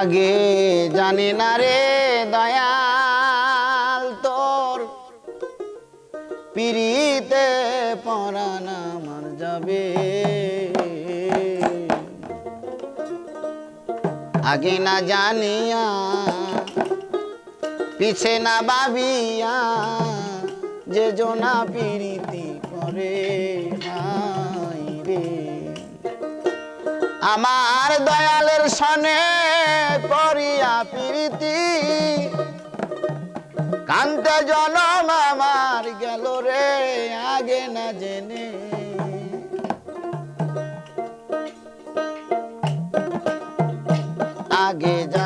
আগে জানি না রে দয়াল তোর। পিড়িতে পরান আমার যাবে। আগে না জানিয়া, পিছে না বাবিয়া যে জোনা পিড়িতি করে রে। আমার দয়ালের সনে করিয়া প্রীতি। কান্ত জনম আমার গেল রে, আগে না জেনে। আগে যা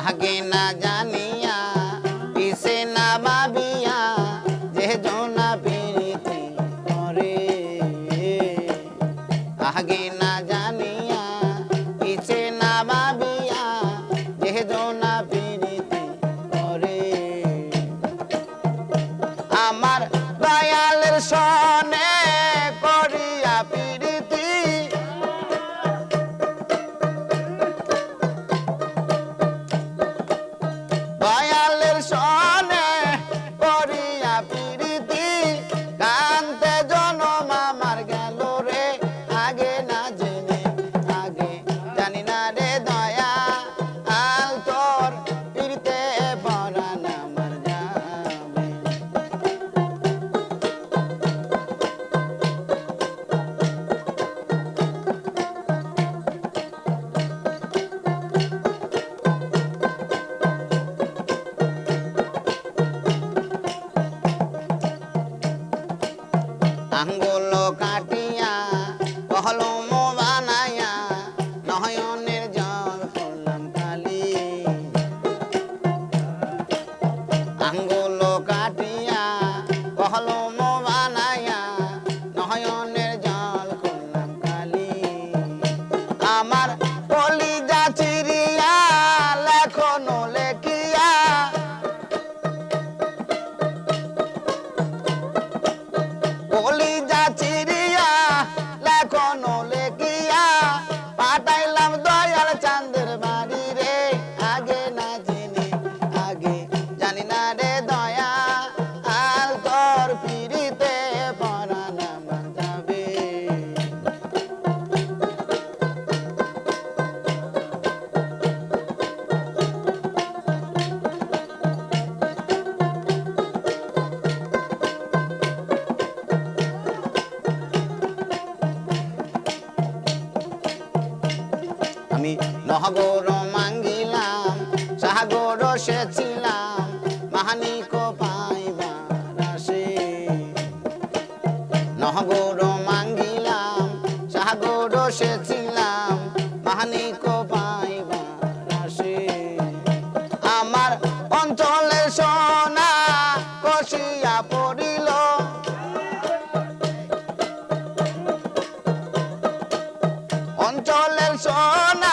লাগে না যা মহাগৌর মাঙ্গিলাম সাহাগর সেছিলাম মাহানিক পাইবার আসে নহগৌর মাঙ্গিলাম সাহাগর সেছিলাম মাহানিক পাইবার আসে আমার অঞ্চলে সোনা কষিয়া পড়িল। অঞ্চলের সোনা